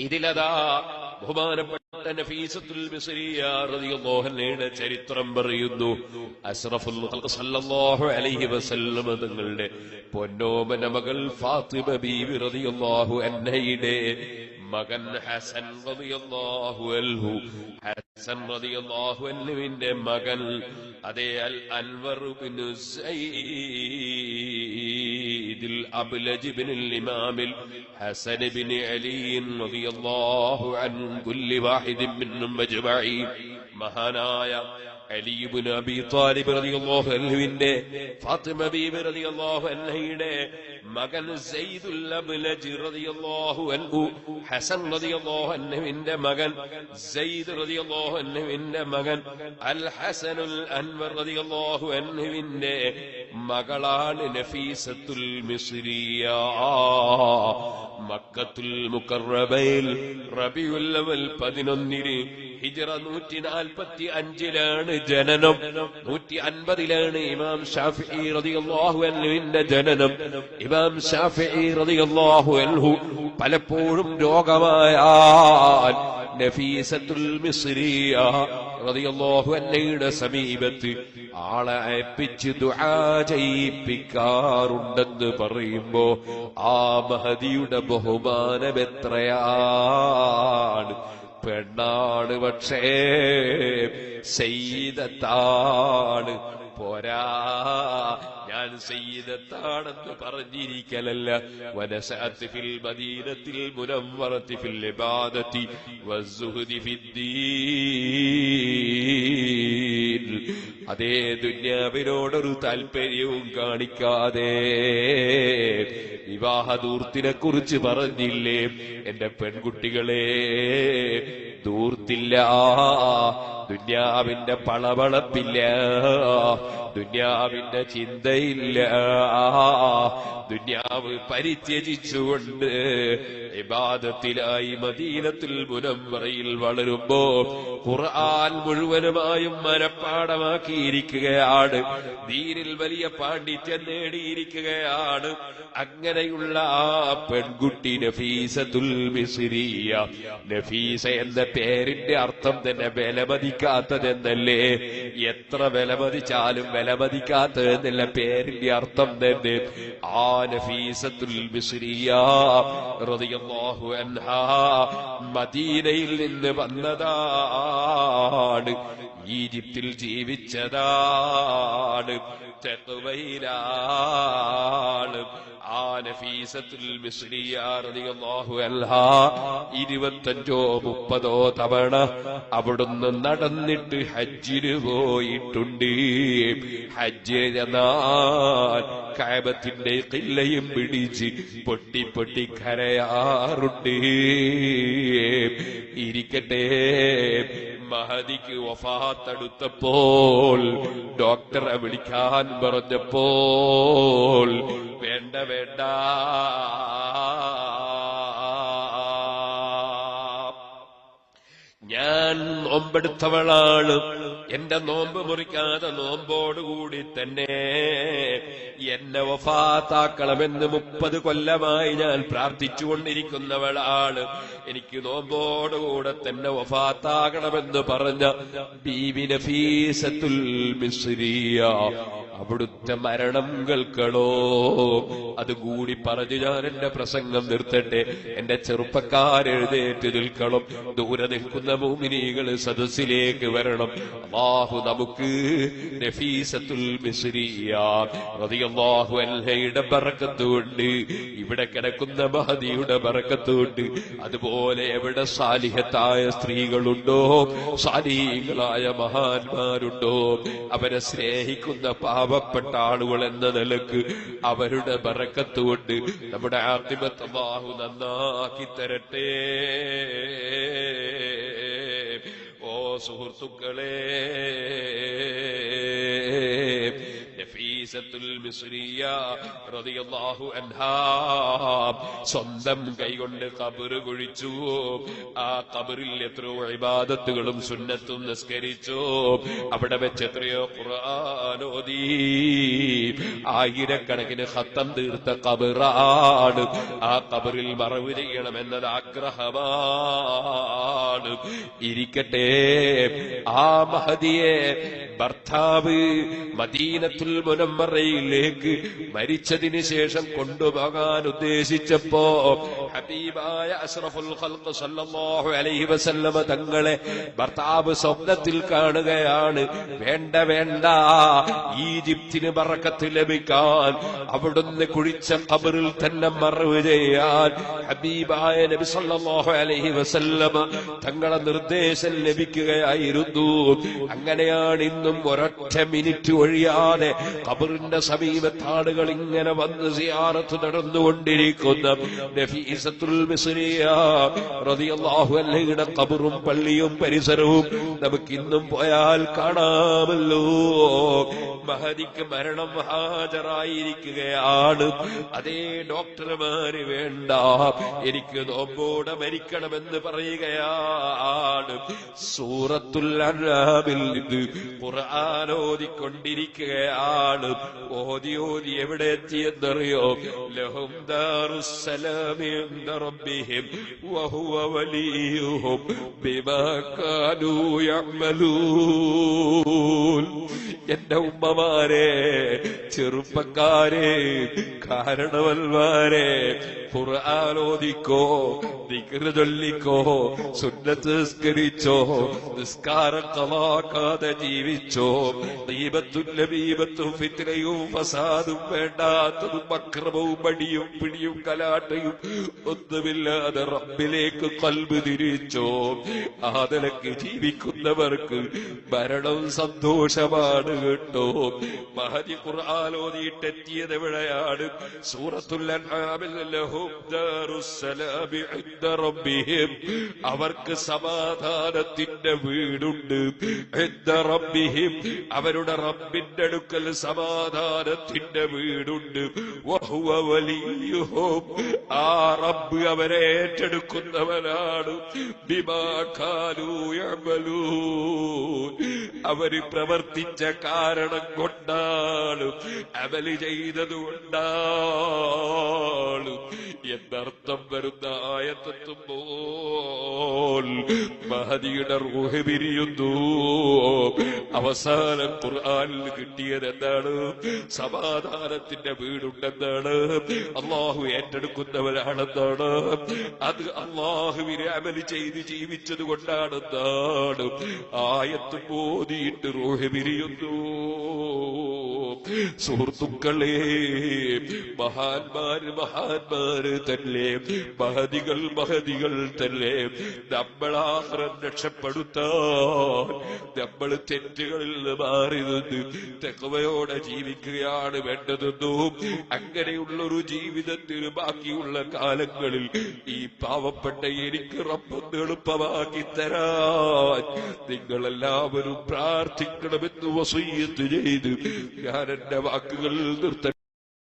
ഇതിലതാ ബഹുമാനപ്പെട്ട നഫീസത്തുൽ അൻഹയുടെ ചരിത്രം പറയുന്നു അസ്റഫുൽ ഖൽഖ് സല്ലല്ലാഹു അലൈഹി വസല്ലം തങ്ങളുടെ പൊന്നോമന മകൾ ഫാത്തിമ ബീവി റളിയല്ലാഹു അൻഹയുടെ മകൻ ഹസൻ റളിയല്ലാഹു അൻഹു. ഹസൻ റളിയല്ലാഹു അൻഹുവിന്റെ മകൻ അതേ അൽ അൻവർ ബിൻ سيد الأبلج بن الإمام الحسن بن علي رضي الله عن كل واحد منهم أجمعين മഹാനായ അലിബിൻ അബി താലിബ് റളിയല്ലാഹു അൻഹുവിന്റെ ഫാത്തിമ ബീബി റളിയല്ലാഹു അൻഹയുടെ മകൻ സയ്യിദുൽ അബ്ലജ് റളിയല്ലാഹു അൻഹു ഹസൻ റളിയല്ലാഹു അൻഹുവിന്റെ മകൻ സയ്യിദ് റളിയല്ലാഹു അൻഹുവിന്റെ മകൻ അൽ ഹസനുൽ അൻവർ റളിയല്ലാഹു അൻഹുവിന്റെ മകളാണ് നഫീസത്തുൽ മിസ്രിയ. മക്കത്തുൽ മുക്കറബയിൽ റബിയുൽ അവൽ പതിനൊന്നിന് ഹിജറ നൂറ്റി നാൽപ്പത്തി അഞ്ചിലാണ് ജനനം. നൂറ്റി അൻപതിലാണ് ഇമാം ഷാഫി റളിയല്ലാഹു അൻഹുവിന്റെ ജനനം. ഇമാം ഷാഫി റളിയല്ലാഹു അൻഹു പലപ്പോഴും രോഗമായാൽ നഫീസത്തുൽ മിസ്രിയ റളിയല്ലാഹു അൻഹയുടെ സമീപത്ത് ആളെ അയപ്പിച്ച് ദുആ ചെയ്യിപ്പിക്കാറുണ്ടെന്ന് പറയുമ്പോ ആ മഹതിയുടെ ബഹുമാനം എത്രയാണ്? പെണ്ണാണ് പക്ഷേ സെയ്തത്താണ് പോരാ ഞാൻ ചെയ്തത്താണെന്ന് പറഞ്ഞിരിക്കലല്ല. വനസഅത്ത് മദീനത്തിൽ മുനവ്വറത്തി ഫിൽ ഇബാദത്തി വസ്സുഹദി ഫിദ്ദീൻ. അതേ ദുന്യാവിനോടൊരു താല്പര്യവും കാണിക്കാതെ വിവാഹദൂർത്തിനെ കുറിച്ച് പറഞ്ഞില്ലേ? എന്റെ പെൺകുട്ടികളെ ദൂർത്തില്ല ദുന്യാവിന്റെ പളവളപ്പില്ല ദുന്യാവിന്റെ ചിന്തയില്ല. ദുന്യാവ് പരിത്യജിച്ചുകൊണ്ട് ഇബാദത്തിലായി മദീനത്തിൽ മുനംവറയിൽ വളരുമ്പോ ഖുർആൻ മുഴുവനുമായും മനപ്പാടമാക്കിയിരിക്കുകയാണ് ദീനിൽ വലിയ പാണ്ഡിത്യം നേടിയിരിക്കുകയാണ്. അങ്ങനെയുള്ള ആ പെൺകുട്ടി നഫീസത്തുൽ തുൽ നഫീസ എന്ന പേരിന്റെ അർത്ഥം തന്നെ വിലമതിക്കാത്തതെന്നല്ലേ എത്ര വിലമതിച്ചാലും വിലമതിക്കാത്തതെന്നല്ല പേരിന്റെ അർത്ഥം തന്നെ. ആ നഫീസത്തുൽ റളിയല്ലാഹു അൻഹാ മദീനയിൽ നിന്ന് വന്നതാണ്. ഈജിപ്തിൽ ജീവിച്ചതാണ്. തെക്കുവയിലാണ് ഇരുപത്തഞ്ചോ മുപ്പതോ തവണ അവിടുന്ന് നടന്നിട്ട് ഹജ്ജിന് പോയിട്ടുണ്ട്. ഹജ്ജ് കാബത്തിന്റെ കില്ലയും പിടിച്ച് പൊട്ടി പൊട്ടി കരയാറുണ്ട്. ഇരിക്കട്ടെ മഹദിക്ക് വഫാത്തടുത്തപ്പോൾ ഡോക്ടറെ വിളിക്കാൻ പറഞ്ഞപ്പോൾ വേണ്ട. ഞാൻ നോമ്പെടുത്തവളാണ്. എന്റെ നോമ്പ് മുറിക്കാതെ നോമ്പോടുകൂടി തന്നെ എന്നെ വഫാത്താക്കണമെന്ന് മുപ്പത് കൊല്ലമായി ഞാൻ പ്രാർത്ഥിച്ചുകൊണ്ടിരിക്കുന്നവളാണ്. എനിക്ക് നോമ്പോടുകൂടെ തന്നെ വഫാത്താകണമെന്ന് പറഞ്ഞ ബീബി നഫീസത്തുൽ മിസ്രിയ. അവിടുത്തെ മരണം കേൾക്കണോ? അതുകൂടി പറഞ്ഞു ഞാൻ എന്റെ പ്രസംഗം നിർത്തട്ടെ. എന്റെ ചെറുപ്പക്കാരെഴുന്നേറ്റ് നിൽക്കണം. ദൂരെ നിൽക്കുന്ന ഭൂമിനികൾ സദസ്സിലേക്ക് വരണം. അള്ളാഹു നമുക്ക് നഫീസത്തുൽ മിസ്രിയ അല്ലയുടെ അൻഹയുടെ ബറക്കത്തുണ്ട്. ഇവിടെ കിടക്കുന്ന മഹദിയുടെ പറക്കത്തുകൊണ്ട് അതുപോലെ എവിടെ സാലിഹത്തായ സ്ത്രീകളുണ്ടോ? സാലിഹങ്ങളായ മഹാന്മാരുണ്ടോ? അവരെ സ്നേഹിക്കുന്ന പാവപ്പെട്ട ആളുകൾ എന്ന നിലയ്ക്ക് അവരുടെ ബറക്കത്തുകൊണ്ട് നമ്മുടെ ആർത്തിമത്ത് അള്ളാഹു നന്നാക്കി തരട്ടെ. ഓ സുഹൃത്തുക്കളെ നഫീസത്തുൽ മിസ്രിയ റളിയല്ലാഹു സ്വന്തം കൈകൊണ്ട് കബറ് കുഴിച്ചു. ആ കബറിൽ എത്രയോ ഇബാദത്തുകളും സുന്നത്തും നിസ്കരിച്ചു. അവിടെ വെച്ച് എത്രയോ ഖുർആാനോദി ആയിരക്കണക്കിന് ഹത്തം തീർത്ത കബറാണ് ആ കബറിൽ മറവ് ചെയ്യണമെന്നത് ആഗ്രഹമാണ്. ഇരിക്കട്ടെ ആ മഹതിയെ ഭർത്താവ് മദീനത്തുൽ മുനമ്മറയിലേക്ക് മരിച്ചതിന് ശേഷം കൊണ്ടുപോകാൻ ഉദ്ദേശിച്ചപ്പോ ഹബീബായ അഷ്റഫുൽ ഖൽഖ് സല്ലല്ലാഹു അലൈഹി വസല്ലമ തങ്ങളെ ഭർത്താവ് സ്വപ്നത്തിൽ കാണുകയാണ്. വേണ്ട വേണ്ട. ഈജിപ്തിന് ബറക്കത്ത് ലഭിക്കാൻ അവിടുന്ന് കുഴിച്ച ഖബറിൽ തന്നെ മറവ് ചെയ്യാൻ ഹബീബായ നബി സല്ലല്ലാഹു അലൈഹി വസല്ലമ തങ്ങളെ നിർദ്ദേശം ലഭിക്കുകയായിരുന്നു. അങ്ങനെയാണ് ഇന്നും ഒരൊറ്റ മിനിറ്റ് ഒഴിയാതെ കബറിന്റെ സമീപത്താടുകൾ ഇങ്ങനെ വന്ന് സിയാറത്ത് നടന്നുകൊണ്ടിരിക്കുന്ന. നഫീസത്തുൽ കബറും പള്ളിയും പരിസരവും നമുക്ക് ഇന്നും പോയാൽ കാണാമല്ലോ. മഹതിക്ക് മരണം ഹാജരായിരിക്കുകയാണ്. അതേ ഡോക്ടർമാര് വേണ്ട. എനിക്ക് നോമ്പോടെ മരിക്കണമെന്ന് പറയുകയാണ്. സൂറത്തുൽ ഖുർആൻ ഓതിക്കൊണ്ടിരിക്കുകയാണ് ഓതി ഓതി എവിടെ എത്തിയെന്നറിയോ ലഹും ബിമാ എന്റെ ഉമ്മമാരെ ചെറുപ്പക്കാരെ കാരണവന്മാരെ പുറാലോദിക്കോ ദിക്റ് ചൊല്ലിക്കോ സുന്നത്ത് നിസ്കരിച്ചോ നിസ്കാരം കവാക്കാതെ ജീവിച്ചോ ദീപത്തും ലബീപത്തും ഫിത്രയും ഫസാദും വേണ്ടാത്തതും അക്രമവും മടിയും പിടിയും കലാട്ടയും ഒന്നുമില്ലാതെ റബ്ബിലേക്ക് കൽബ് തിരിച്ചോ ആ ജീവിക്കുന്നവർക്ക് മരണം സന്തോഷമാണ്. കേട്ടോ. മഹതി ഖുർആാനോദിയിട്ടെത്തിയത് എവിടെയാണ്? സൂറത്തുൽ അവർക്ക് സമാധാനത്തിന്റെ വീടുണ്ട്. റബ്ബിഹിം. അവരുടെ റബ്ബിന്റെ അടുക്കൽ സമാധാനത്തിന്റെ വീടുണ്ട്. വഹുവ ആ റബ്ബ് അവരെ ഏറ്റെടുക്കുന്നവനാണ്. അവർ പ്രവർത്തിച്ച കാരണം കൊണ്ടാണ് അമൽ ചെയ്തത് കൊണ്ടാണ് എന്നർത്ഥം വരുന്ന ആയത്തെത്തുമ്പോൾ മഹദിയുടെ റൂഹ് പിരിയുന്നു. അവസാനം ഖുർആാനിൽ കിട്ടിയത് എന്താണ്? സമാധാനത്തിന്റെ വീടുണ്ടെന്നാണ്. അള്ളാഹു ഏറ്റെടുക്കുന്നവരാണെന്നാണ്. അത് അള്ളാഹുവിനെ അമൽ ചെയ്ത് ജീവിച്ചത് കൊണ്ടാണെന്നാണ്. ആയത്ത് ബോധിയിട്ട് റൂഹ് പിരിയുന്നു. സുഹൃത്തുക്കളെ മഹാന്മാര് മഹാന്മാര് തന്നെ മഹതികൾ മഹതികൾ തന്നെ നമ്മളാഹ്റം രക്ഷപ്പെടുത്താൻ നമ്മൾ തെറ്റുകളിൽ മാറി നിന്ന് തെക്കവയോടെ ജീവിക്കുകയാണ് വേണ്ടതെന്നും അങ്ങനെയുള്ളൊരു ജീവിതത്തിന് ബാക്കിയുള്ള കാലങ്ങളിൽ ഈ പാവപ്പെട്ട എനിക്ക് റബ്ബൊന്ന് എളുപ്പമാക്കി തരാൻ നിങ്ങളെല്ലാവരും പ്രാർത്ഥിക്കണമെന്ന് വസീയത്ത് ചെയ്ത് ഞാൻ എന്റെ വാക്കുകൾ നിർത്ത